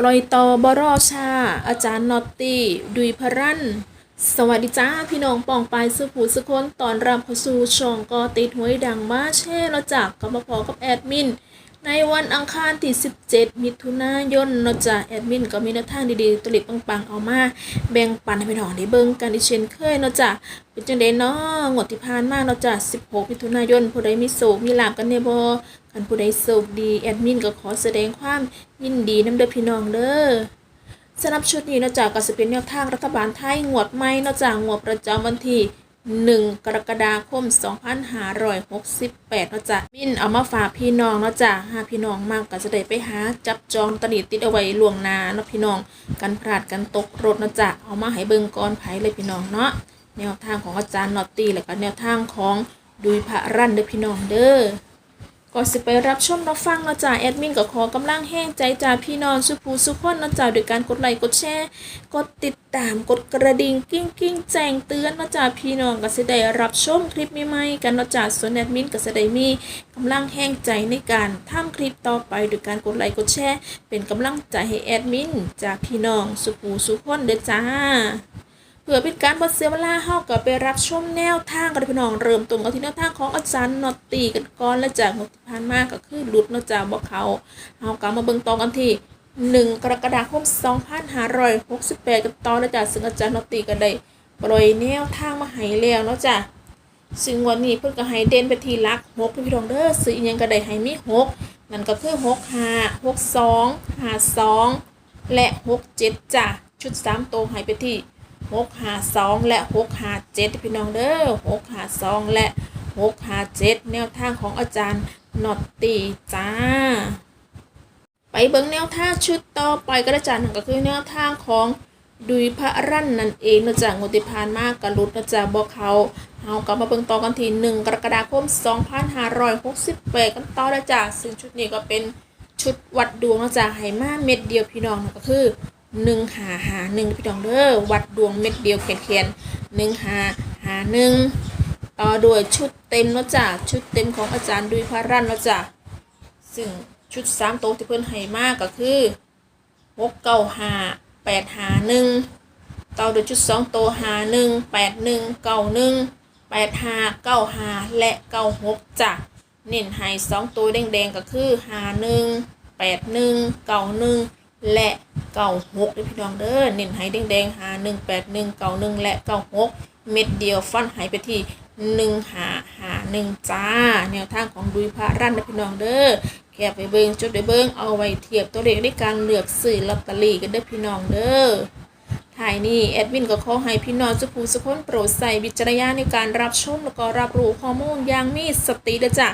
ปลอยตอบรอชา อาจารย์นอตตี้ดุยพรันสวัสดีจ้าพี่น้องปองปายสุผูสุคนตอนรับเข้าสู่ช่องกอติดหวยดังมาแช่เราจากกับมาพอกับแอดมิน ในวันอังคารที่ 17 มิถุนายนเนาะจ้ะแอดมินก็มีแนวทางดีๆตัวเล็กปังๆ เอามาแบ่งปันให้พี่น้องได้เบิ่งกันอีกเช่นเคยเนาะจ้ะเป็นจังได๋เนาะงวดที่ผ่านมาเนาะจ้ะ16 มิถุนายนผู้ใดมีโศกมีลาบกันแน่บ่คันผู้ใดโศกดีแอดมินก็ขอแสดงความยินดีนำเด้อพี่น้องเด้อสำหรับชุดนี้เนาะจากก็จะเป็นแนวทางรัฐบาลไทยงวดใหม่เนาะจากงวดประจำวันที่ 1 กรกฎาคม 2568เนาะจ้ะมินเอามาฝากพี่น้องเนาะจ้ะหาพี่น้องมากก็จะได้ไปหาจับจองตนิดติดเอาไว้ล่วงหน้าเนาะพี่น้องกันพลาดกันตกรถเนาะจ้ะเอามาให้เบิ่งก่อนไผเลยพี่น้องเนาะแนวทางของอาจารย์นอตตี้แล้วก็แนวทางของดุยพระรันเด้อพี่น้องเด้อ ก่อนสิไปรับชมรับฟังนะจ้าแอดมินก็ขอกำลังแห้งใจจาพี่น้องสุภูสุขคนนะจ้าโดยการกดไลค์กดแชร์กดติดตามกดกระดิ่งกิ้งกิ้งแจ้งเตือนนะจ้าพี่น้องก็สิได้รับชมคลิปใหม่ๆกันนะจ้าส่วนแอดมินก็สิได้มีกำลังแห้งใจในการทำคลิปต่อไปโดยการกดไลค์กดแชร์เป็นกำลังใจให้แอดมินจากพี่น้องสุภูสุขคนเด้อจ้า พื่อเป็นการบดเสียเวลาเฮาก็ไปรับชมแนวทางกันพี่น้องเริ่มตรงกันที่แนวทางของอาจารย์นอตตีกันก่อนและจากงบที่ผ่านมาก็คือหลุดนอกจากบอกเขาเฮาก็มาเบิ่งตองกันที่1กรกฎาคม2568กันต่อและจากซึ่งอาจารย์นอตตีก็ได้ปล่อยแนวทางมาให้แล้วเนาะจ้ะซึ่งวันนี้เพิ่นก็ให้เด่นไปที่ลัก6พี่น้องเด้อซื้อยังก็ได้ให้มี6นั่นก็คือ6 5 6 2 5 2และ6 7จ้ะชุด3ตัวให้ไปที่ หกหาสองและหกหาเจ็ดพี่น้องเด้อหกหาสองและหกหาเจ็ดแนวทางของอาจารย์นอตตีจ้า ไปเบิ่งแนวทางชุดต่อไปก็ได้จ้านั่นก็คือแนวทางของดุยพระรั่นนั่นเองนาะจากงวดที่ผ่านมากกระลุดนาะจากบอกเขาเฮากลับมาเบิ่งต่อกันที่หนึ่งกรกฎาคม 2568 กันต่อได้จ้าซึ่งชุดนี้ก็เป็นชุดวัดดวงนาะจากไหมาเม็ดเดียวพี่น้องนั่นก็คือ หนึ่งหาหาหนึ่งพี่น้องเด้อวัดดวงเม็ดเดียวแขนแขนหนึ่งหาหาหนึ่งต่อด้วยชุดเต็มเนาะจ้ะชุดเต็มของอาจารย์ดุยพารันเนาะจ้ะซึ่งชุดสามโตวที่เพิ่อนให้มากก็คือหกเก้าหาแปดหาหนึ่งต่อด้วยชุดสองโตวหาหนึ่งแปดหนึ่งเก้าหนึ่งแปดหาเก้าหาและเก้าหกจ้ะเน้นให้สองตัวแดงๆก็คือหาหนึ่งแปดหนึ่งเก้าหนึ่ง และเก่าหกด้พี่น้องเด้อเน้นให้แดงๆหาหนึ่งแปดหนึ่งเก่าหนึ่งและเก่าหกเม็ดเดียวฟันหายไปที่หนึ่งหาหาหนึ่งจ้า แนวทางของดุยพระรั่นนะพี่น้องเด้อแคบไปเบิงจุดไปเบิงเอาไว้เทียบตัวเลขในการเลือกซื้อลอตเตอรี่กันเด้อพี่น้องเด้อถ่ายนี่แอดมินก็ขอให้พี่น้องสุภูสุคนโปรดใส่วิจารณญาณในการรับชมแล้วก็รับรู้ข้อมูลอย่างมีสติเด้อจ้ะ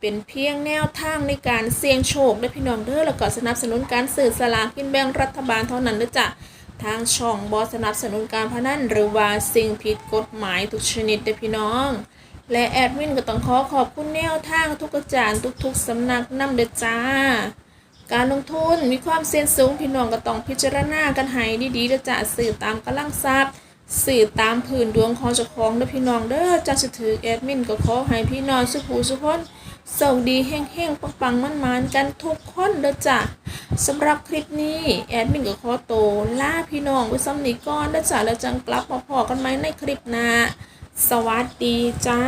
เป็นเพียงแนวทางในการเสี่ยงโชคเด้พี่น้องเด้อแล้วก็สนับสนุนการสื่อสลากกินแบ่งรัฐบาลเท่านั้นเด้อจ้ะทางช่องบอสนับสนุนการพนันหรือว่าสิ่งผิดกฎหมายทุกชนิดเด้อพี่น้อง และแอดมินก็ต้องขอขอบคุณแนวทางทุกอาจารย์ทุกๆสำนักนำเด้อจ้า การลงทุนมีความเสี่ยงสูงพี่น้องก็ต้องพิจารณากันให้ดีๆเด้อจ้ะสื่อตามกำลังทรัพย์สื่อตามพื้นดวงของเจ้าของเด้อพี่น้องเด้อจ้าสิถือแอดมินก็ขอให้พี่น้องสุขูสุขคน โชคดีแห้งๆ ปังๆมันๆ กันทุกคนเด้อจ้ะสำหรับคลิปนี้ แอดมินกับขอโตวลาพี่น้องไว้ซ้ำนี้ก่อนเด้อจ้ะแล้วจังกลับมาพอกันไหมในคลิปหน้า สวัสดีจ้า